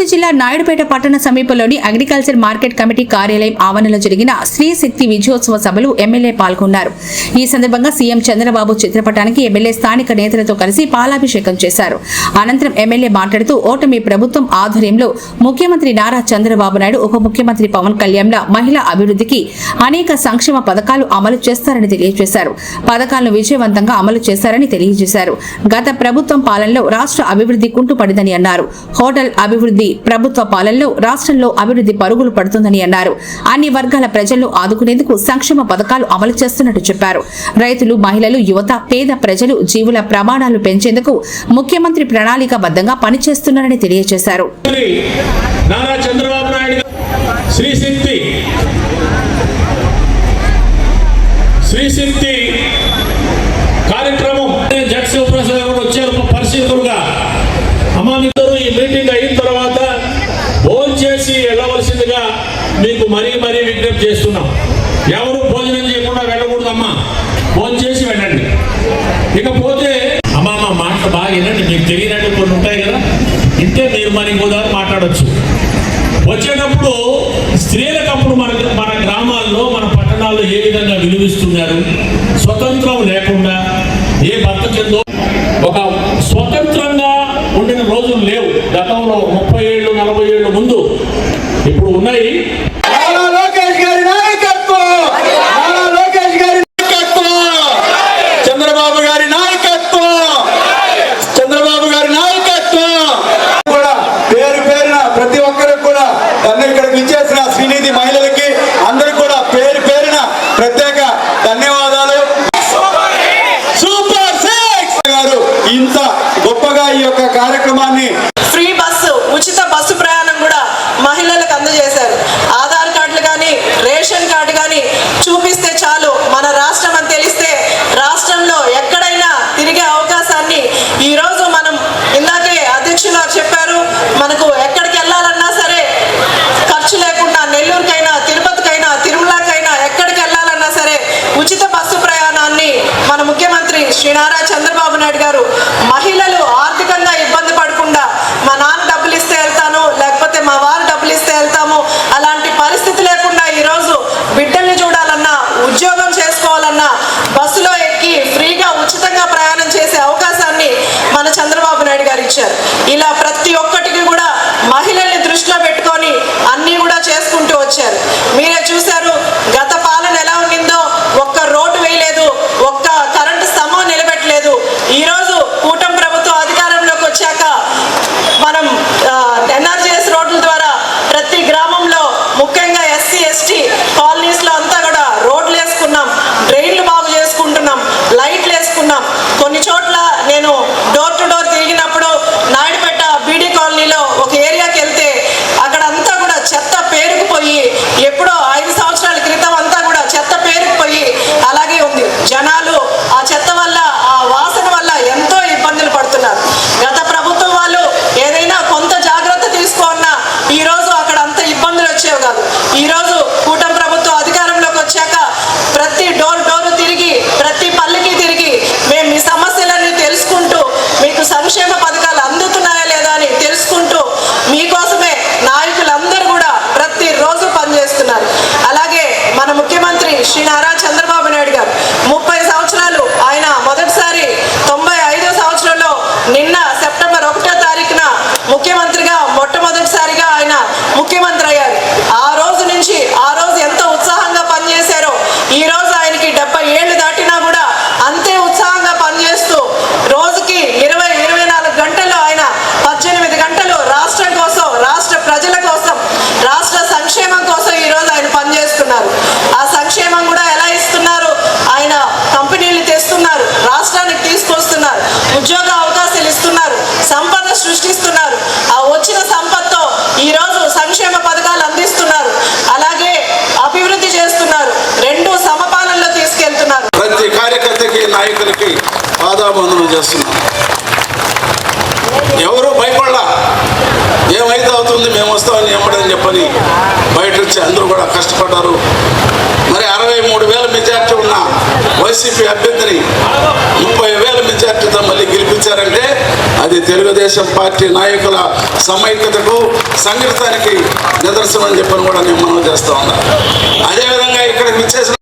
తిరుపతి జిల్లా నాయుడుపేట పట్టణ సమీపంలోని అగ్రికల్చర్ మార్కెట్ కమిటీ కార్యాలయం ఆవరణలో జరిగిన స్త్రీ శక్తి విజయోత్సవ సభలు ఎమ్మెల్యే పాల్గొన్నారు. ఈ సందర్భంగా సీఎం చంద్రబాబు చిత్రపటానికి ఎమ్మెల్యే స్థానిక నేతలతో కలిసి పాలాభిషేకం చేశారు. అనంతరం ఎమ్మెల్యే మాట్లాడుతూ ఓటమి ప్రభుత్వం ఆధ్వర్యంలో ముఖ్యమంత్రి నారా చంద్రబాబు నాయుడు ఉప ముఖ్యమంత్రి పవన్ కళ్యాణ్ల మహిళా అభివృద్ధికి అనేక సంక్షేమ పథకాలు అమలు చేస్తారని తెలియజేశారు. పథకాలను విజయవంతంగా అమలు చేశారని తెలియజేశారు. గత ప్రభుత్వం పాలనలో రాష్ట్ర అభివృద్ధి కుంటుపడిందని అన్నారు. హోటల్ అభివృద్ధి ప్రభుత్వ పాలనలో రాష్ట్రంలో అభివృద్ధి పరుగులు పడుతుందని అన్నారు. అన్ని వర్గాల ప్రజలను ఆదుకునేందుకు సంక్షేమ పథకాలు అమలు చేస్తున్నట్టు చెప్పారు. రైతులు మహిళలు యువత పేద ప్రజలు జీవుల ప్రమాణాలు పెంచేందుకు ముఖ్యమంత్రి ప్రణాళికాబద్ధంగా పనిచేస్తున్నారని తెలియజేశారు. శ్రీ నారా చంద్రబాబు నాయుడు గారు శ్రీ శక్తి శ్రీ శక్తి కార్యక్రమం జగ శివప్రసాద్ గారు వచ్చారు మా పరిశీలకులుగా అమ్మా మీతో ఈ మీటింగ్ అయిన తర్వాత భోజనం చేసి వెళ్ళవలసిందిగా మీకు మరీ మరీ విజ్ఞప్తి చేస్తున్నాం. ఎవరు భోజనం చేయకుండా వెళ్ళకూడదమ్మా. భోజనం చేసి వెళ్ళండి. ఇకపోతే అమ్మా మా మాట బాగా వినండి. మీకు తెలియనట్టు కొన్ని ఉంటాయి కదా. ఇంతే మీరు మరి ఇంకోదారు మాట్లాడొచ్చు. వచ్చేటప్పుడు స్త్రీలకప్పుడు మన మన గ్రామాల్లో మన పట్టణాల్లో ఏ విధంగా విలువిస్తున్నారు? స్వతంత్రం లేకుండా ఏ భర్త చెందో ఒక స్వతంత్రంగా ఉండిన రోజులు లేవు. గతంలో ముప్పై ఏళ్ళు నలభై ఏళ్ళు ముందు ఇలా ప్రతి ఒక్కటికి కూడా మహిళల్ని దృష్టిలో పెట్టుకొని అన్నీ కూడా చేసుకుంటూ వచ్చారు. మీరే చూశారు గత పాలన ఎలా ఉండిందో ఒక్క రోడ్డు వేయలేదు ఒక్క కరెంటు స్తంభం నిలబెట్టలేదు. ఈరోజు కూటమి ప్రభుత్వం అధికారంలోకి వచ్చాక మనం ముఖ్యమంత్రిగా మొట్టమొదటిసారిగా ఆయన ముఖ్యమంత్రి అయ్యారు. సృష్టిస్తున్నారు. ఆ వచ్చిన సంపత్తో ఈ రోజు సంక్షేమ పథకాలు అందిస్తున్నారు. అలాగే అభివృద్ధి చేస్తున్నారు. రెండు సమపాలనలో తీసుకెళ్తున్నారు. ప్రతి కార్యకర్తకి నాయకులకి పాదాబంధనం చేస్తున్నారు ఎవరు భయపడలా? ఏమైతే అవుతుంది మేము వస్తామని ఎమ్మడని చెప్పని బయట వచ్చి అందరూ కూడా కష్టపడ్డారు. మరి అరవై మూడు వేల మెజార్టీ ఉన్న వైసీపీ అభ్యర్థిని ముప్పై వేల మెజార్టీతో మళ్ళీ గెలిపించారని అది తెలుగుదేశం పార్టీ నాయకుల సమైక్యతకు సంఘటితానికి నిదర్శనం అని చెప్పని కూడా నేను మనం చేస్తా ఉన్నా. అదేవిధంగా ఇక్కడ విచ్చేసిన